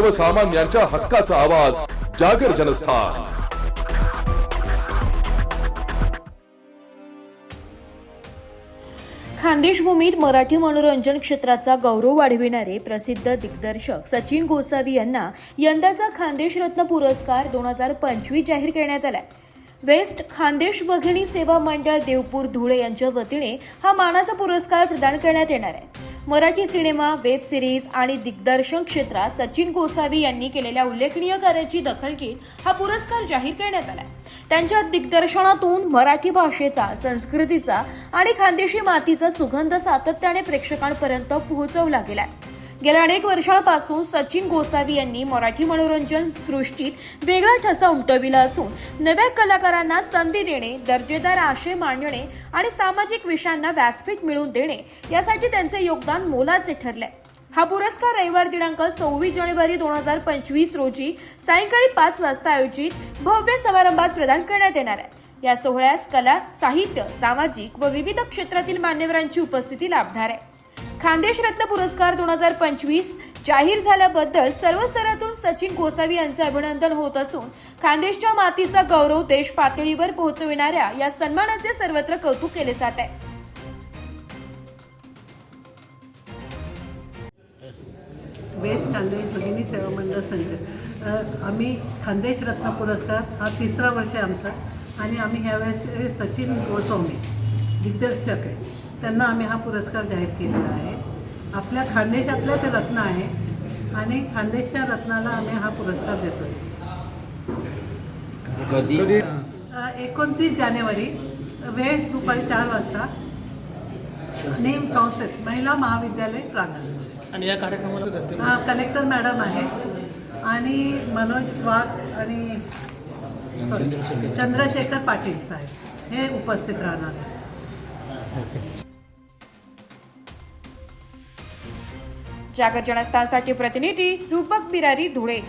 सर्वसामान्यांच्या हक्काचा आवाज जागर जनस्थान. खानदेश भूमीत मराठी मनोरंजन क्षेत्राचा गौरव वाढविणारे प्रसिद्ध दिग्दर्शक सचिन गोसावी यांना यंदाचा खानदेश रत्न पुरस्कार दोन हजार पंचवीस जाहीर करण्यात आलाय. वेस्ट खानदेश भगिनी सेवा मंडळ देवपूर धुळे यांच्या वतीने हा मानाचा पुरस्कार प्रदान करण्यात येणार आहे. मराठी सिनेमा वेब सिरीज आणि दिग्दर्शन क्षेत्रात सचिन गोसावी यांनी केलेल्या उल्लेखनीय कार्याची दखल घेत हा पुरस्कार जाहीर करण्यात आला त्यांच्या दिग्दर्शनातून मराठी भाषेचा संस्कृतीचा आणि खानदेशी मातीचा सुगंध सातत्याने प्रेक्षकांपर्यंत पोहोचवला गेलाय. गेल्या अनेक वर्षांपासून सचिन गोसावी यांनी मराठी मनोरंजन सृष्टीत वेगळा ठसा उमटविला असून नव्या कलाकारांना संधी देणे दर्जेदार आशय मांडणे आणि सामाजिक विषयांना व्यासपीठ मिळवून देणे यासाठी त्यांचे योगदान मोलाचे ठरले हा पुरस्कार रविवार दिनांक सव्वीस जानेवारी दोन हजार पंचवीस रोजी सायंकाळी पाच वाजता आयोजित भव्य समारंभात प्रदान करण्यात येणार आहे. या सोहळ्यास कला साहित्य सामाजिक व विविध क्षेत्रातील मान्यवरांची उपस्थिती लाभणार आहे. खानदेश रत्न पुरस्कार दोन हजार पंचवीस जाहीर झाल्याबद्दल सर्व स्तरातून सचिन गोसावी यांचे अभिनंदन होत असून खानदेशच्या मातीचा गौरव देश पातळीवर पोहोचविणाऱ्या या सन्मानाचे सर्वत्र कौतुक केले जात आहे. वेस्ट खानदेश भगिनी सेवा मंडळ संच आम्ही खानदेश रत्न पुरस्कार हा तिसरा वर्ष आहे आमचा आणि आम्ही ह्यावेळेस हे सचिन गोचवणे दिग्दर्शक आहे. त्यांना आम्ही हा पुरस्कार जाहीर केलेला आहे. आपल्या खानदेशातलं ते रत्न आहे आणि खानदेशच्या रत्नाला आम्ही हा पुरस्कार देतो कधी? एकोणतीस जानेवारी वेळ दुपारी चार वाजता. नेम संस्थेत महिला महाविद्यालय प्रांगण. आणि या कार्यक्रमाला हा, कलेक्टर मॅडम आहेत आणि मनोज वाघ आणि चंद्रशेखर पाटील साहेब हे उपस्थित राहणार आहेत. जागर जनस्थानसाठी प्रतिनिधी रूपक बिरारी धुळे.